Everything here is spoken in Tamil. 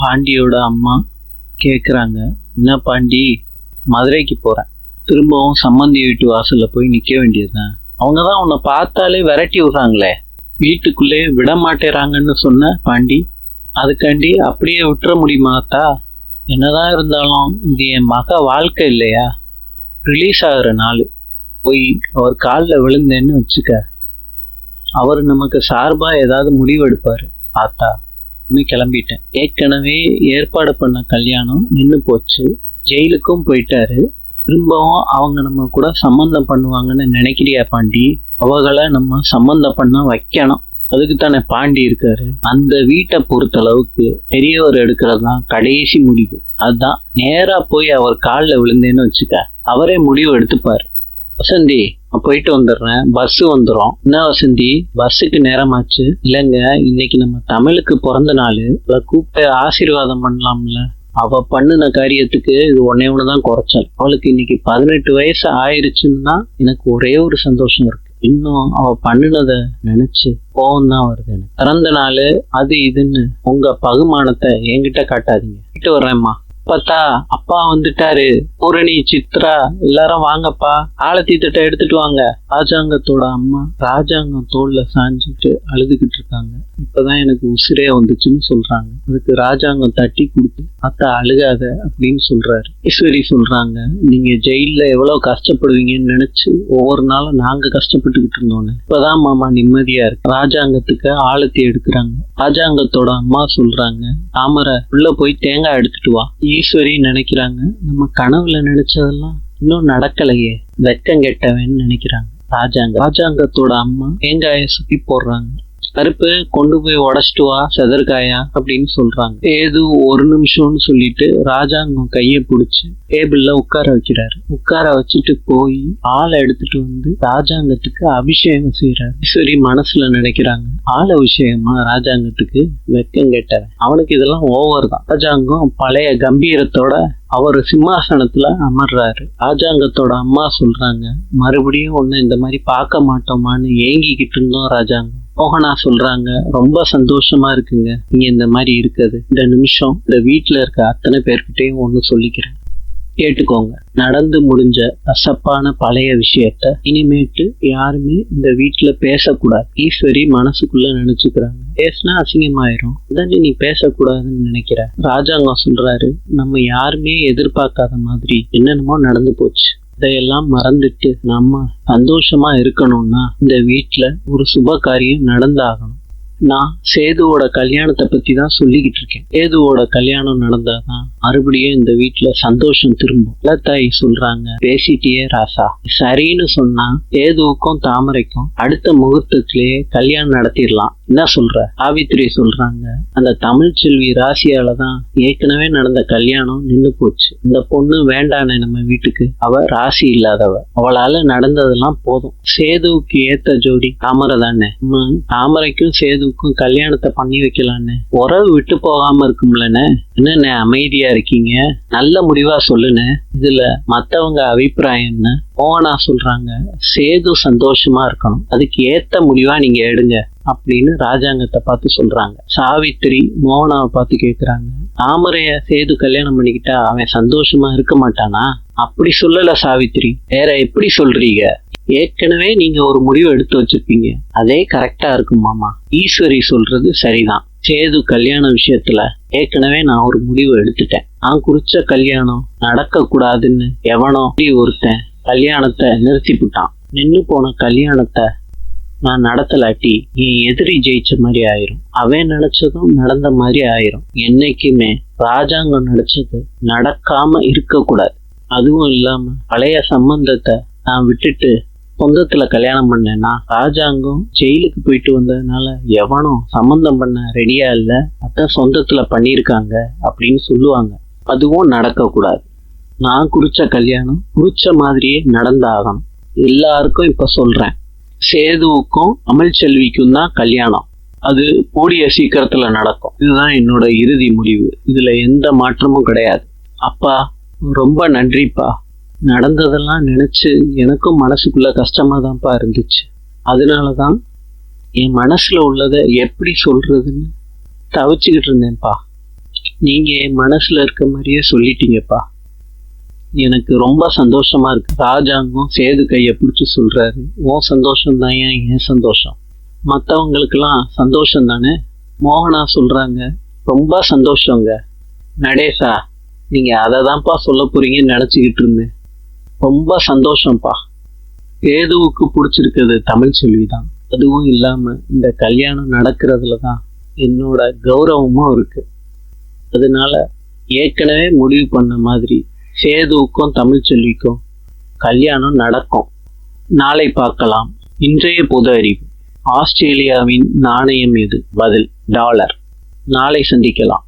பாண்டியோட அம்மா கேட்குறாங்க என்ன பாண்டி மதுரைக்கு போகிறேன் திரும்பவும் சம்மந்தி வீட்டு வாசலில் போய் நிற்க வேண்டியதுதான். அவங்க தான் உன்னை பார்த்தாலே விரட்டி விடுறாங்களே. வீட்டுக்குள்ளே விட மாட்டேறாங்கன்னு சொன்ன பாண்டி அதுக்காண்டி அப்படியே விட்டுற முடியுமாத்தா என்னதான் இருந்தாலும் இது என் மக வாழ்க்கை இல்லையா? ரிலீஸ் ஆகிற நாள். போய் அவர் காலில் விழுந்தேன்னு வச்சுக்க. அவர் நமக்கு சார்பாக ஏதாவது முடிவு எடுப்பார் ஆத்தா. இன்னும் கிளம்பிட்டேன். ஏற்கனவே ஏற்பாடு பண்ண கல்யாணம் நின்று போச்சு. ஜெயிலுக்கும் போயிட்டாரு. திரும்பவும் அவங்க நம்ம கூட சம்மந்தம் பண்ணுவாங்கன்னு நினைக்கிறியா பாண்டி? அவகளை நம்ம சம்மந்தம் பண்ண வைக்கணும். அதுக்கு தானே பாண்டி இருக்காரு. அந்த வீட்டை பொறுத்த அளவுக்கு பெரியவர் எடுக்கிறது தான் கடைசி முடிவு. அதுதான் நேரா போய் அவர் காலில் விழுந்தேன்னு வச்சுக்க அவரே முடிவு எடுத்துப்பாரு. வசந்தி நான் போயிட்டு வந்துடுறேன். பஸ் வந்துடும் என்ன வசந்தி? பஸ்ஸுக்கு நேரமாச்சு. இல்லைங்க இன்னைக்கு நம்ம தமிழுக்கு பிறந்த நாள். அவளை கூப்பிட்டு ஆசீர்வாதம் பண்ணலாம்ல. அவ பண்ணின காரியத்துக்கு இது ஒன்னே ஒன்று தான் குறைச்சல். அவளுக்கு இன்னைக்கு பதினெட்டு வயசு ஆயிருச்சுன்னா எனக்கு ஒரே ஒரு சந்தோஷம் இருக்கு. இன்னும் அவ பண்ணினதை நினைச்சு கோவம் தான் வருது எனக்கு. பிறந்த நாள் அது இதுன்னு உங்க பகுமானத்தை என்கிட்ட காட்டாதீங்க. கிட்ட வர்றேம்மா பார்த்தா அப்பா வந்துட்டாரு. பூரணி சித்ரா எல்லாரும் வாங்கப்பா. ஆழத்தி தட்டை எடுத்துட்டு வாங்க. ராஜாங்கத்தோட அம்மா ராஜாங்கம் தோல்ல சாஞ்சிட்டு அழுதுகிட்டு இருக்காங்க. இப்பதான் எனக்கு உசிரே வந்துச்சுன்னு சொல்றாங்க. அதுக்கு ராஜாங்கம் தட்டி கொடுத்து அத்தா அழுகாத அப்படின்னு சொல்றாரு. ஈஸ்வரி சொல்றாங்க நீங்க ஜெயில்ல எவ்வளவு கஷ்டப்படுவீங்கன்னு நினைச்சு ஒவ்வொரு நாளும் நாங்க கஷ்டப்பட்டுக்கிட்டு இருந்தோன்னு. இப்பதான் மாமா நிம்மதியா இருக்கு. ராஜாங்கத்துக்கு ஆழத்தி எடுக்கிறாங்க. ராஜாங்கத்தோட அம்மா சொல்றாங்க தாமரை உள்ள போய் தேங்காய் எடுத்துட்டு வா. ஈஸ்வரின்னு நினைக்கிறாங்க. நம்ம கனவுல நினைச்சதெல்லாம் இன்னும் நடக்கலையே. வெக்கம் கெட்டவன்னு நினைக்கிறாங்க. ராஜாங்க. ராஜாங்கத்தோட அம்மா தேங்காயை சுத்தி போடுறாங்க. கருப்பு கொண்டு போய் உடச்சிட்டு வா செதற்காயா அப்படின்னு சொல்றாங்க. ஏது ஒரு நிமிஷம்னு சொல்லிட்டு ராஜாங்கம் கையை பிடிச்சி டேபிள்ல உட்கார வைக்கிறாரு. உட்கார வச்சுட்டு போய் ஆளை எடுத்துட்டு வந்து ராஜாங்கத்துக்கு அபிஷேகம் செய்யறாரு ஈஸ்வரி மனசுல நினைக்கிறாங்க. ஆள் அபிஷேகமா ராஜாங்கத்துக்கு வெக்கம் கெட்டவன் அவனுக்கு இதெல்லாம் ஓவர் தான். ராஜாங்கம் பழைய கம்பீரத்தோட அவர் சிம்மாசனத்துல அமர்றாரு. ராஜாங்கத்தோட அம்மா சொல்றாங்க மறுபடியும் ஒண்ணு இந்த மாதிரி பார்க்க மாட்டோமான்னு ஏங்கிக்கிட்டு இருந்தோம் ராஜாங்கம். மோகனா சொல்றாங்க ரொம்ப சந்தோஷமா இருக்குங்க. நீங்க இந்த மாதிரி இருக்குது. இந்த நிமிஷம் இந்த வீட்டுல இருக்க அத்தனை பேர்கிட்டயும் ஒண்ணு சொல்லிக்கிறேன். கேட்டுக்கோங்க. நடந்து முடிஞ்ச கசப்பான பழைய விஷயத்த இனிமேட்டு யாருமே இந்த வீட்டுல பேசக்கூடாது. ஈஸ்வரி மனசுக்குள்ள நினைச்சுக்கிறாங்க. பேசினா அசிங்கமாயிரும். அதான் நீ பேசக்கூடாதுன்னு நினைக்கிற. ராஜாங்கம் சொல்றாரு நம்ம யாருமே எதிர்பார்க்காத மாதிரி என்னென்னமோ நடந்து போச்சு. இதையெல்லாம் மறந்துட்டு நம்ம சந்தோஷமா இருக்கணும்னா இந்த வீட்டுல ஒரு சுப காரியம் நடந்தாகணும். நான் சேதுவோட கல்யாணத்தை பத்தி தான் சொல்லிக்கிட்டு இருக்கேன். சேதுவோட கல்யாணம் நடந்தாதான் மறுபடியும் இந்த வீட்டுல சந்தோஷம் திரும்பும். இளத்தாய் சொல்றாங்க பேசிட்டியே ராசா. சரின்னு சொன்னா சேதுவுக்கும் தாமரைக்கும் அடுத்த முகூர்த்தத்திலேயே கல்யாணம் நடத்திடலாம். என்ன சொல்ற? சாவித்திரி சொல்றாங்க அந்த தமிழ் செல்வி ராசியால தான் ஏற்கனவே நடந்த கல்யாணம் நின்று போச்சு. இந்த பொண்ணு வேண்டானே நம்ம வீட்டுக்கு. அவ ராசி இல்லாதவ. அவளால நடந்ததெல்லாம் போதும். சேதுவுக்கு ஏத்த ஜோடி தாமரை தானே? தாமரைக்கும் சேதுவுக்கும் கல்யாணத்தை பண்ணி வைக்கலான்னு உறவு விட்டு போகாம இருக்கும்லண்ணே. என்னண்ணே அமைதியா இருக்கீங்க? நல்ல முடிவா சொல்லுண்ணே. இதுல மத்தவங்க அபிப்பிராயம் என்ன மோகனா சொல்றாங்க சேது சந்தோஷமா இருக்கணும். அதுக்கு ஏத்த முடிவா நீங்க எடுங்க. அப்படின்னு ராஜாங்கத்தை பார்த்து சொல்றாங்க. சாவித்திரி மோகனாவை பார்த்து கேட்குறாங்க தாமரைய சேது கல்யாணம் பண்ணிக்கிட்டா அவன் சந்தோஷமா இருக்க மாட்டானா? அப்படி சொல்லல சாவித்திரி. வேற எப்படி சொல்றீங்க? ஏற்கனவே நீங்க ஒரு முடிவு எடுத்து வச்சிருப்பீங்க. அதே கரெக்டா இருக்கும் மாமா. ஈஸ்வரி சொல்றது சரிதான். சேது கல்யாண விஷயத்துல ஏற்கனவே நான் ஒரு முடிவு எடுத்துட்டேன். நான் குறிச்ச கல்யாணம் நடக்க கூடாதுன்னு எவனோ அப்படி ஒருத்தன் கல்யாணத்தை நிறுத்திவிட்டான் நின்று போன கல்யாணத்தை நான் நடத்தலாட்டி என் எதிரி ஜெயிச்ச மாதிரி ஆயிரும். அவன் நினைச்சதும் நடந்த மாதிரி ஆயிரும். என்னைக்குமே ராஜாங்கம் நினைச்சது நடக்காம இருக்கக்கூடாது. அதுவும் இல்லாம பழைய சம்பந்தத்தை நான் விட்டுட்டு சொந்தத்துல கல்யாணம் பண்ணேன்னா ராஜாங்கம் ஜெயிலுக்கு போயிட்டு வந்ததுனால எவனும் சம்பந்தம் பண்ண ரெடியா இல்ல. அதான் சொந்தத்துல பண்ணியிருக்காங்க அப்படின்னு சொல்லுவாங்க. அதுவும் நடக்கக்கூடாது. நான் குறிச்ச கல்யாணம் குறிச்ச மாதிரியே நடந்தாகணும். எல்லாருக்கும் இப்ப சொல்றேன். சேதுவுக்கும் அமல் செல்விக்கும் தான் கல்யாணம். அது கூடிய சீக்கிரத்துல நடக்கும். இதுதான் என்னோட இறுதி முடிவு. இதுல எந்த மாற்றமும் கிடையாது. அப்பா ரொம்ப நன்றிப்பா. நடந்ததெல்லாம் நினைச்சு எனக்கும் மனசுக்குள்ள கஷ்டமா தான்ப்பா இருந்துச்சு. அதனாலதான் என் மனசுல உள்ளதை எப்படி சொல்றதுன்னு தவிச்சுக்கிட்டு இருந்தேன்ப்பா. நீங்க என் மனசுல இருக்க மாதிரியே சொல்லிட்டீங்கப்பா. எனக்கு ரொம்ப சந்தோஷமா இருக்கு. ராஜாங்கம் சேது கையை பிடிச்சி சொல்றாரு. உன் சந்தோஷம் தான் ஏன் என் சந்தோஷம்? மற்றவங்களுக்கெல்லாம் சந்தோஷம் தானே? மோகனா சொல்றாங்க ரொம்ப சந்தோஷங்க. நடேசா நீங்க அதை தான்ப்பா சொல்ல போறீங்கன்னு நினச்சிக்கிட்டு இருந்தேன். ரொம்ப சந்தோஷம்ப்பா. சேதுவுக்கு பிடிச்சிருக்கிறது தமிழ் செல்வி தான். அதுவும் இல்லாம இந்த கல்யாணம் நடக்கிறதுல தான் என்னோட கௌரவமும் இருக்கு. அதனால ஏற்கனவே முடிவு பண்ண மாதிரி சேதுவுக்கும் தமிழ்ச்செல்விக்கும் கல்யாணம் நடக்கும். நாளை பார்க்கலாம். இன்றைய பொது அறிவு. ஆஸ்திரேலியாவின் நாணயம் எது? பதில் டாலர். நாளை சந்திக்கலாம்.